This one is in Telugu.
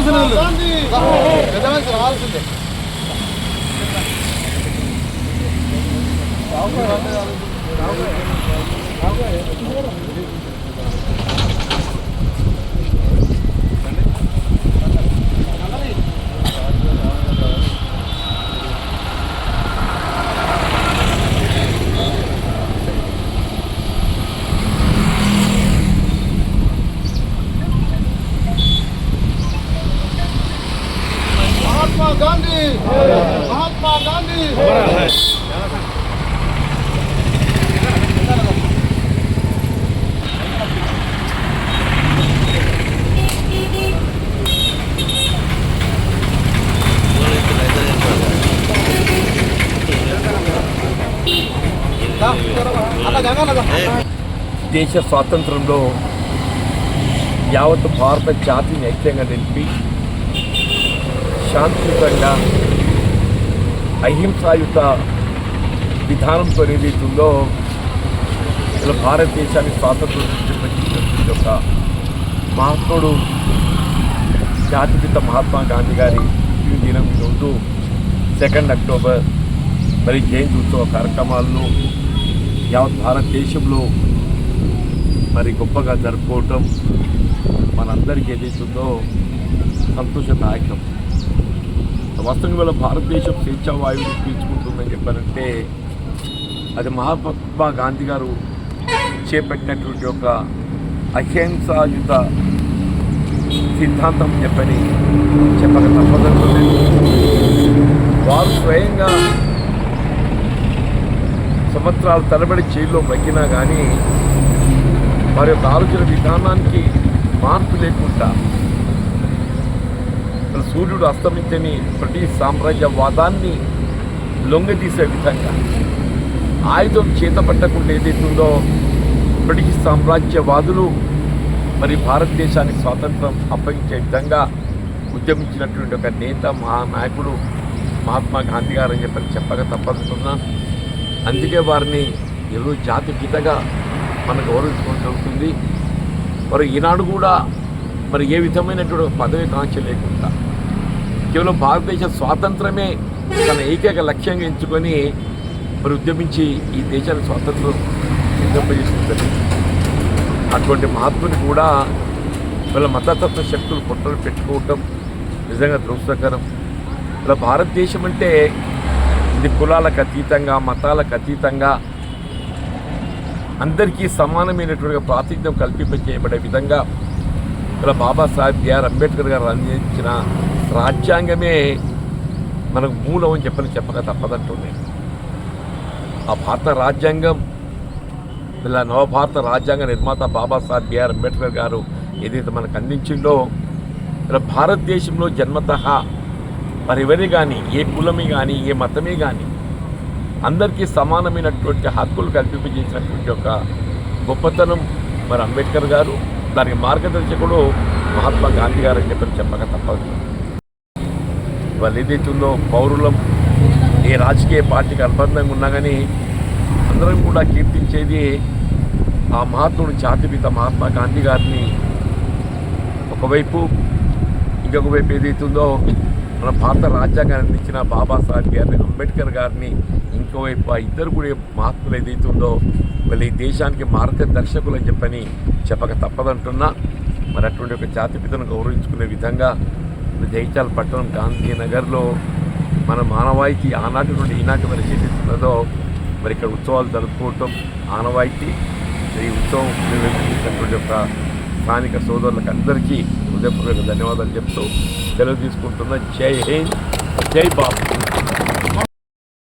రావాల్సింది పెద్ద మనిషి రావాల్సిందే. రావు గాంధీ మహాత్మా గాంధీ. దేశ స్వాతంత్రంలో యావత్ భారత జాతిని ఐక్యంగా నిలిపి శాంతియుతంగా అహింసాయుత విధానంతో ఏదైతుందో ఇలా భారతదేశానికి స్వాతంత్రం తెచ్చినటువంటి ఒక మహాత్ముడు జాతిపిత మహాత్మా గాంధీ గారి దినం రోజు సెకండ్ అక్టోబర్ మరి జయంతి ఉత్సవ కార్యక్రమాలను యావత్ భారతదేశంలో మరి గొప్పగా జరుపుకోవటం మనందరికీ ఏదైతుందో సంతోషదాయకం. వాస్తవంగా వల్ల భారతదేశం స్వేచ్ఛా వాయువుని పీల్చుకుంటుందని చెప్పారంటే అది మహాత్మా గాంధీ గారు చేపట్టినటువంటి ఒక అహింసాయుత సిద్ధాంతం చెప్పని చెప్పక తప్పదంటుంది వారు స్వయంగా సంవత్సరాల తరబడి జైల్లో మగ్గినా కానీ వారి యొక్క ఆలోచన విధానానికి మార్పు లేకుండా సూర్యుడు అస్తమించని బ్రిటిష్ సామ్రాజ్యవాదాన్ని లొంగదీసే విధంగా ఆయుధం చేతపట్టకుండా ఏదైతుందో బ్రిటిష్ సామ్రాజ్యవాదులు మరి భారతదేశానికి స్వాతంత్రం అప్పగించే విధంగా ఉద్యమించినటువంటి ఒక నేత మహానాయకుడు మహాత్మా గాంధీ గారు అని చెప్పని చెప్పక తప్పదుతున్నా అందుకే వారిని ఈరోజు జాతి పితగా మనం గౌరవించుకోవడం జరుగుతుంది. మరి ఈనాడు కూడా మరి ఏ విధమైనటువంటి పదవి కాంక్ష లేకుండా కేవలం భారతదేశ స్వాతంత్రమే తన ఏకైక లక్ష్యంగా ఎంచుకొని మరి ఉద్యమించి ఈ దేశానికి స్వాతంత్రం సిద్ధింపజేస్తుంది అటువంటి మహాత్ముని కూడా వీళ్ళ మతతత్వ శక్తులు పొట్టలు పెట్టుకోవటం నిజంగా దురదృష్టకరం. ఇలా భారతదేశం అంటే ఇది కులాలకు అతీతంగా మతాలకు అతీతంగా అందరికీ సమానమైనటువంటి ప్రాతినిధ్యం కల్పింప చేయబడే విధంగా ఇలా బాబాసాహెబ్ బిఆర్ అంబేద్కర్ గారు అందించిన రాజ్యాంగమే మనకు మూలం అని చెప్పని చెప్పక తప్పదంటుంది. ఆ భారత రాజ్యాంగం ఇలా నవభారత రాజ్యాంగ నిర్మాత బాబాసాహెబ్ బిఆర్ అంబేద్కర్ గారు ఏదైతే మనకు అందించిందో ఇలా భారతదేశంలో జన్మత మరి ఎవరి కానీ ఏ కులమే కానీ ఏ మతమే కానీ అందరికీ సమానమైనటువంటి హక్కులు కల్పింపజేసినటువంటి ఒక గొప్పతనం మరి అంబేద్కర్ గారు. దానికి మార్గదర్శకుడు మహాత్మా గాంధీ గారు అని చెప్పని చెప్పక తప్పదు. వాళ్ళు ఏదైతుందో పౌరులం ఏ రాజకీయ పార్టీకి అనుబంధంగా ఉన్నా కానీ అందరం కూడా కీర్తించేది ఆ మహాత్ముడు జాతిపిత మహాత్మా గాంధీ గారిని. ఒకవైపు ఇంకొక వైపు ఏదైతుందో మన భారత రాజ్యాంగాన్ని అందించిన బాబాసాహెబ్ గారిని అంబేద్కర్ గారిని ఇంకోవైపు ఆ ఇద్దరు కూడా మహాత్ములు ఏదైతుందో వీళ్ళు ఈ దేశానికి మార్గదర్శకులు అని చెప్పని చెప్పక తప్పదంటున్నా. మరి అటువంటి ఒక జాతిపితను గౌరవించుకునే విధంగా జైచాల్ పట్టణం గాంధీనగర్లో మన మానవాయితీ ఆనాటి నుండి ఈనాటి వరకు ఏదైతున్నదో మరి ఇక్కడ ఉత్సవాలు జరుపుకోవటం ఆనవాయితీ ఈ ఉత్సవం నిర్వహించినటువంటి యొక్క స్థానిక సోదరులకు అందరికీ హృదయపూర్వక ధన్యవాదాలు చెప్తూ సెలవు తీసుకుంటున్న. జై హింద్ జై బాబు